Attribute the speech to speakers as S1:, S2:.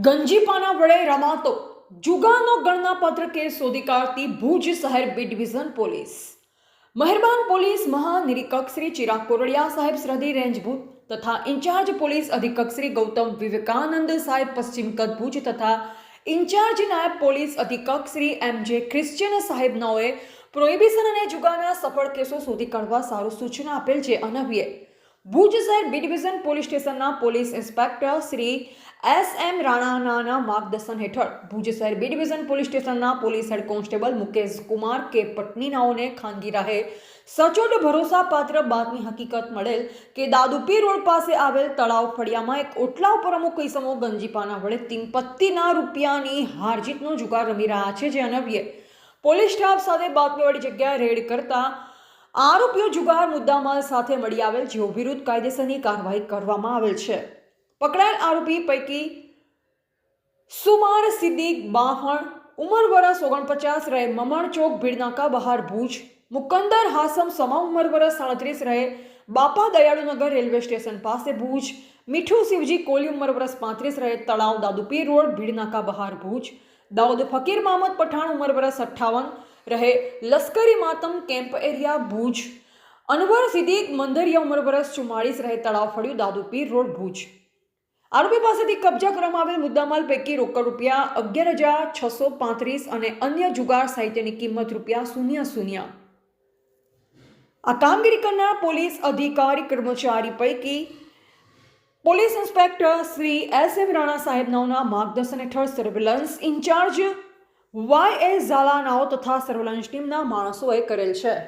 S1: ગંજીપાના વડે રમાતો જુગાનો ગણનાપત્ર કેસ શોધી કાઢતી ભુજ શહેર બી ડિવિઝન પોલીસ. મહેરબાન પોલીસ મહાનિરીક્ષક શ્રી ચિરાગ કોરડિયા સાહેબ સરહદી રેન્જ તથા ઇન્ચાર્જ પોલીસ અધિક્ષક શ્રી ગૌતમ વિવેકાનંદ સાહેબ પશ્ચિમ કદ ભુજ તથા ઇન્ચાર્જ નાયબ પોલીસ અધિક્ષક શ્રી એમ જે ક્રિશ્ચિયન સાહેબ નઓએ પ્રોહિબિશન અને જુગાના સફળ કેસો શોધી કાઢવા સારું સૂચના આપેલ છે અનવ્યે ભુજ શહેર બી ડિવિઝન પોલીસ સ્ટેશનના police inspector Shri S M રાણાના માર્ગદર્શન હેઠળ ભુજ શહેર બી ડિવિઝન પોલીસ સ્ટેશનના police head constable Mukesh Kumar K પટનીનાઓને ખાનગી રાહે સચોટ ભરોસાપાત્ર બાતની હકીકત મળેલ કે દાદુપી રોડ પાસે આવેલ તળાવ ફળિયામાં એક ઓટલા ઉપર અમુક ઇસમો ગંજીપાના વડે તીનપત્તીના રૂપિયાની હારજીતનો જુગાર રમી રહ્યા છે જે અનવ્યે. પોલીસ સ્ટાફ સાથે બાતમીવાળી જગ્યાએ રેડ કરતા આરોપીઓ જુગાર મુદ્દામાલ સાથે મળી આવેલ જેઓ વિરુદ્ધ કાયદેસરની કાર્યવાહી કરવામાં આવેલ છે. પકડાયેલ આરોપી પૈકી સુમાર સિદ્દીક બાહણ ઉંમર વરસ ઓગણપચાસ રહે મમણ ચોક ભીડનાકા બહાર ભુજ મુકંદર હાસમ સમા ઉંમર વરસ સાડત્રીસ રહે બાપા દયાળુનગર રેલવે સ્ટેશન પાસે ભુજ મીઠું શિવજી કોલી ઉંમર વરસ પાંત્રીસ રહે તળાવ દાદુપીર રોડ ભીડનાકા બહાર ભુજ દાઉદ ફકીર મહમદ પઠાણ ઉંમર વરસ અઠ્ઠાવન રહે લશ્કરી માતમ કેમ્પ એરિયા ભુજ અનવર સિદ્દીક મંદરિયા ઉંમર વરસ ચુમ્માળીસ રહે તળાવ ફળ્યું દાદુપીર રોડ ભુજ આરોપી પાસેથી કબજા કરવામાં આવેલ મુદ્દામાલ પૈકી રોકડ રૂપિયા અગિયાર હજાર છસો પાંત્રીસ અને અન્ય જુગાર સાહિત્યની કિંમત રૂપિયા શૂન્ય શૂન્ય. આ કામગીરી કરનાર પોલીસ અધિકારી કર્મચારી પૈકી police inspector Shri S M Rana સાહેબ નાઓના માર્ગદર્શન હેઠળ surveillance in-charge Y S Zala નાઓ તથા સર્વેલન્સ ટીમના માણસોએ કરેલ છે.